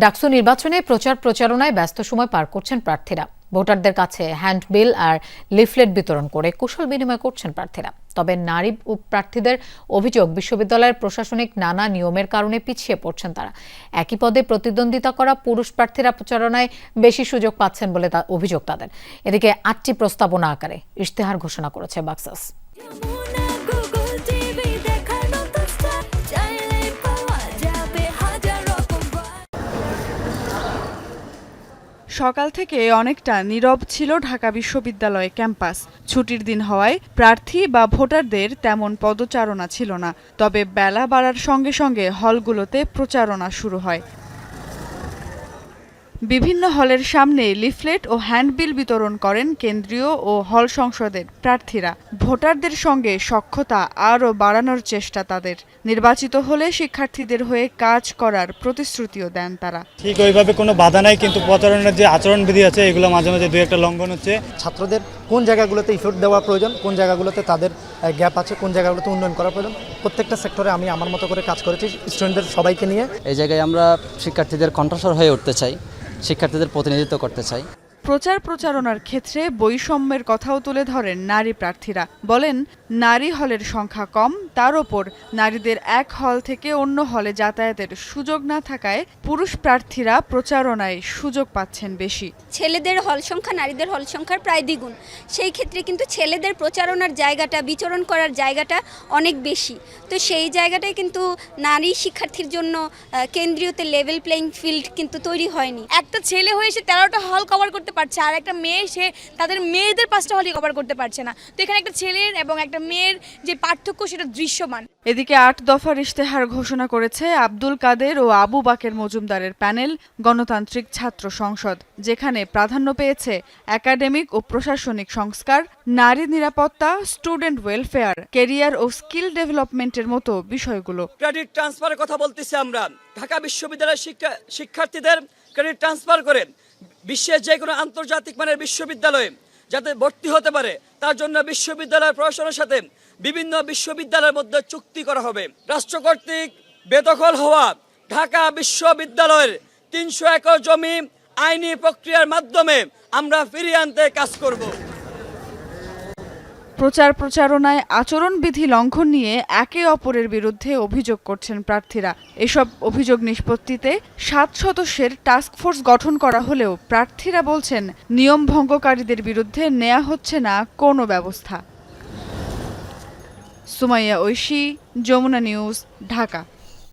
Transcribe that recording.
ডাকসু নির্বাচনে প্রচার প্রচারণায় ব্যস্ত সময় পার করছেন প্রার্থীরা। ভোটারদের কাছে হ্যান্ডবিল আর লিফলেট বিতরণ করে কুশল বিনিময় করছেন প্রার্থীরা। তবে নারী প্রার্থীদের অভিযোগ, বিশ্ববিদ্যালয়ের প্রশাসনিক নানা নিয়মের কারণে পিছিয়ে পড়ছেন তারা। একই পদে প্রতিদ্বন্দ্বিতা করা পুরুষ প্রার্থীরা প্রচারণায় বেশি সুযোগ পাচ্ছেন বলে অভিযোগ তাদের। এদিকে আটটি প্রস্তাবনা আকারে ইশতেহার ঘোষণা করেছে বাক্সাস। সকাল থেকে অনেকটা নীরব ছিল ঢাকা বিশ্ববিদ্যালয় ক্যাম্পাস। ছুটির দিন হওয়ায় প্রার্থী বা ভোটারদের তেমন পদচারণা ছিল না। তবে বেলা বাড়ার সঙ্গে সঙ্গে হলগুলোতে প্রচারণা শুরু হয়। বিভিন্ন হলের সামনে লিফলেট ও হ্যান্ডবিল বিতরণ করেন কেন্দ্রীয় ও হল সংসদের প্রার্থীরা। ভোটারদের সঙ্গে সক্ষতা আরও বাড়ানোর চেষ্টা তাদের। নির্বাচিত হলে শিক্ষার্থীদের হয়ে কাজ করার প্রতিশ্রুতিও দেন তারা। ঠিক ওইভাবে কোনো বাধা নাই কিন্তু প্রচারণের যে আচরণবিধি আছে এগুলো মাঝে মাঝে দু একটা লঙ্ঘন হচ্ছে। ছাত্রদের কোন জায়গাগুলোতে ইফোর্ট দেওয়া প্রয়োজন কোন জায়গাগুলোতে তাদের গ্যাপ আছে কোন জায়গাগুলোতে উন্নয়ন করা প্রয়োজন প্রত্যেকটা সেক্টরে আমি আমার মতো করে কাজ করেছি স্টুডেন্টদের সবাইকে নিয়ে। এই জায়গায় আমরা শিক্ষার্থীদের কণ্ঠস্বর হয়ে উঠতে চাই। শিক্ষার্থীদের প্রতিনিধিত্ব করতে চাই। প্রচার প্রচারণার ক্ষেত্রে বৈষম্যের কথাও তুলে ধরেন নারী প্রার্থীরা। বলেন নারী হলের সংখ্যা কম তার ওপর নারীদের এক হল থেকে অন্য হলে যাতায়াতের সুযোগ না থাকায় পুরুষ প্রার্থীরা প্রচারণায় সুযোগ পাচ্ছেন বেশি। ছেলেদের হল সংখ্যা নারীদের হল সংখ্যার প্রায় দ্বিগুণ। সেই ক্ষেত্রে কিন্তু ছেলেদের প্রচারণার জায়গাটা বিচরণ করার জায়গাটা অনেক বেশি। তো সেই জায়গাটায় কিন্তু নারী শিক্ষার্থীর জন্য কেন্দ্রীয়তে লেভেল প্লেইং ফিল্ড কিন্তু তৈরি হয়নি। একটা ছেলে হয়ে সে তেরোটা হল কভার করতে পারছে আর একটা মেয়ে সে তাদের মেয়েদের পাঁচটা হলই কভার করতে পারছে না। তো এখানে একটা ছেলের এবং একটা মেয়ের যে পার্থক্য সেটা দৃশ্যমান। এদিকে আট দফার ইশতেহার ঘোষণা করেছে আব্দুল কাদের ও আবু বাকের মজুমদারের প্যানেল গণতান্ত্রিক ছাত্র সংসদ যেখানে প্রাধান্য পেয়েছে একাডেমিক ও প্রশাসনিক সংস্কার নারী নিরাপত্তা স্টুডেন্ট ওয়েলফেয়ার কেরিয়ার ও স্কিল ডেভেলপমেন্টের মতো বিষয়গুলো। ক্রেডিট ট্রান্সফারের কথা বলতেছি আমরা। ঢাকা বিশ্ববিদ্যালয়ের শিক্ষা শিক্ষার্থীদের ক্রেডিট ট্রান্সফার করে বিশ্বের যে কোনো আন্তর্জাতিক মানের বিশ্ববিদ্যালয়ে যাতে ভর্তি হতে পারে, তার জন্য বিশ্ববিদ্যালয়ের প্রশাসনের সাথে বিভিন্ন বিশ্ববিদ্যালয়ের মধ্যে চুক্তি করা হবে। রাষ্ট্র কর্তৃক বেদখল হওয়া ঢাকা বিশ্ববিদ্যালয়ের তিনশো একর জমি আইনি প্রক্রিয়ার মাধ্যমে আমরা ফিরিয়ে আনতে কাজ করব। প্রচার প্রচারণায় আচরণবিধি লঙ্ঘন নিয়ে একে অপরের বিরুদ্ধে অভিযোগ করছেন প্রার্থীরা। এসব অভিযোগ নিষ্পত্তিতে সাত সদস্যের টাস্কফোর্স গঠন করা হলেও প্রার্থীরা বলছেন, নিয়ম ভঙ্গকারীদের বিরুদ্ধে নেয়া হচ্ছে না কোনো ব্যবস্থা। সুমাইয়া ঐশী, যমুনা নিউজ, ঢাকা।